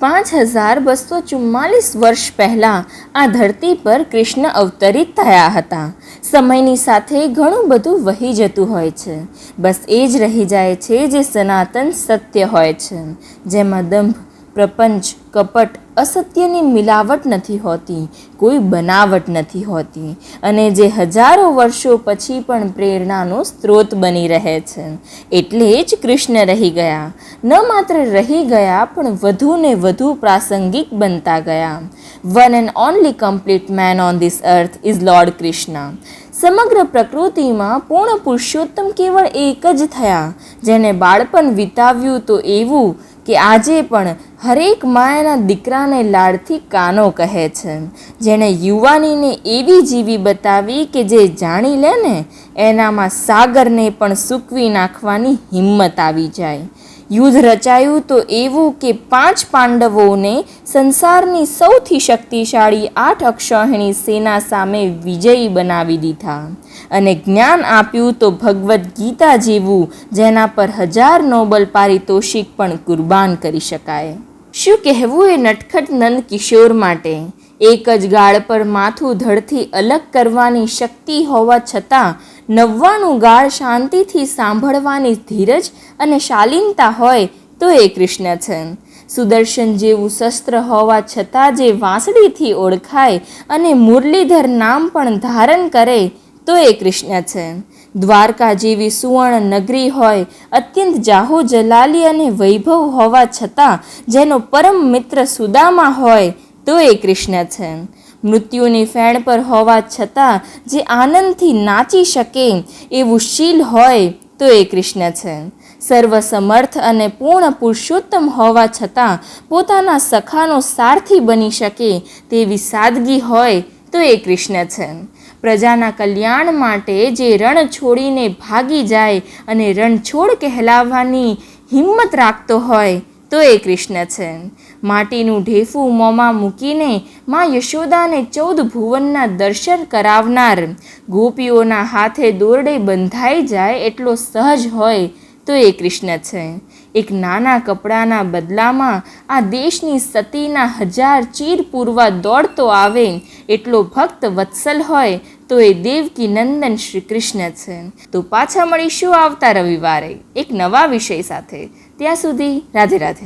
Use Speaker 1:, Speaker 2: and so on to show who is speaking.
Speaker 1: પાંચ હજાર બસો ચુમ્માલીસ વર્ષ પહેલાં આ ધરતી પર કૃષ્ણ અવતરિત થયા હતા. સમયની સાથે ઘણું બધું વહી જતું હોય છે. બસ એ જ રહી જાય છે જે સનાતન સત્ય હોય છે. જેમાં દંભ પ્રપંચ, કપટ અસત્યની મિલાવટ નથી હોતી, કોઈ બનાવટ નથી હોતી અને જે હજારો વર્ષો પછી પણ પ્રેરણાનો સ્ત્રોત બની રહે છે. એટલે જ કૃષ્ણ રહી ગયા. ન માત્ર રહી ગયા, પણ વધુ ને વધુ પ્રાસંગિક બનતા ગયા. One and only complete man on this earth is lord Krishna સમગ્ર પ્રકૃતિમાં પૂર્ણ પુરુષોત્તમ કેવળ એક જ થયા. જેને બાળપણ વિતાવ્યું તો એવું કે આજે પણ હરેક માયાના દીકરાને લાડથી કાનો કહે છે. જેણે યુવાનીને એવી જીવી બતાવી કે જે જાણી લે ને, એનામાં સાગરને પણ સૂકવી નાખવાની હિંમત આવી જાય. યુદ્ધ રચાયું તો એવું કે પાંચ પાંડવોને સંસારની સૌથી શક્તિશાળી આઠ અક્ષહણી સેના સામે વિજયી બનાવી દીધા. અને જ્ઞાન આપ્યું તો ભગવદ્ ગીતા જેવું, જેના પર હજાર નોબલ પારિતોષિક પણ કુરબાન કરી શકાય. શું કહેવું એ નટખટ નંદ કિશોર માટે? એક જ ગાળ પર માથું ધડથી અલગ કરવાની શક્તિ હોવા છતાં નવ્વાણું ગાળ શાંતિથી સાંભળવાની ધીરજ અને શાલીનતા હોય તો એ કૃષ્ણ છે. સુદર્શન જેવું શસ્ત્ર હોવા છતાં જે વાંસળીથી ઓળખાય અને મુરલીધર નામ પણ ધારણ કરે તો એ કૃષ્ણ છે. દ્વારકા જેવી સુવર્ણ નગરી હોય, અત્યંત જાહો જલાલી અને વૈભવ હોવા છતાં, જેનો પરમ મિત્ર સુદામા હોય તો એ કૃષ્ણ છે. મૃત્યુની ફેણ પર હોવા છતાં જે આનંદથી નાચી શકે એવું શીલ હોય તો એ કૃષ્ણ છે. સર્વસમર્થ અને પૂર્ણ પુરુષોત્તમ હોવા છતાં પોતાના સખાનો સારથી બની શકે તેવી સાદગી હોય તો એ કૃષ્ણ છે. પ્રજાના કલ્યાણ માટે જે રણ છોડીને ભાગી જાય અને રણછોડ કહેલાવવાની હિંમત રાખતો હોય તો એ કૃષ્ણ છે. માટીનું ઢેફું મોંમાં મૂકીને માં યશોદાને ચૌદ ભુવનના દર્શન કરાવનાર. ગોપીઓના હાથે દોરડે બંધાઈ જાય એટલો સહજ હોય તો એ કૃષ્ણ છે. એક નાના કપડાના બદલામાં આ દેશની સતીના હજાર ચીર પૂરવા દોડતો આવે એટલો ભક્ત વત્સલ હોય તો એ દેવકી નંદન શ્રી કૃષ્ણ છે. તો પાછા મળીશું આવતા રવિવારે એક નવા વિષય સાથે. ત્યાં સુધી રાધે રાધે.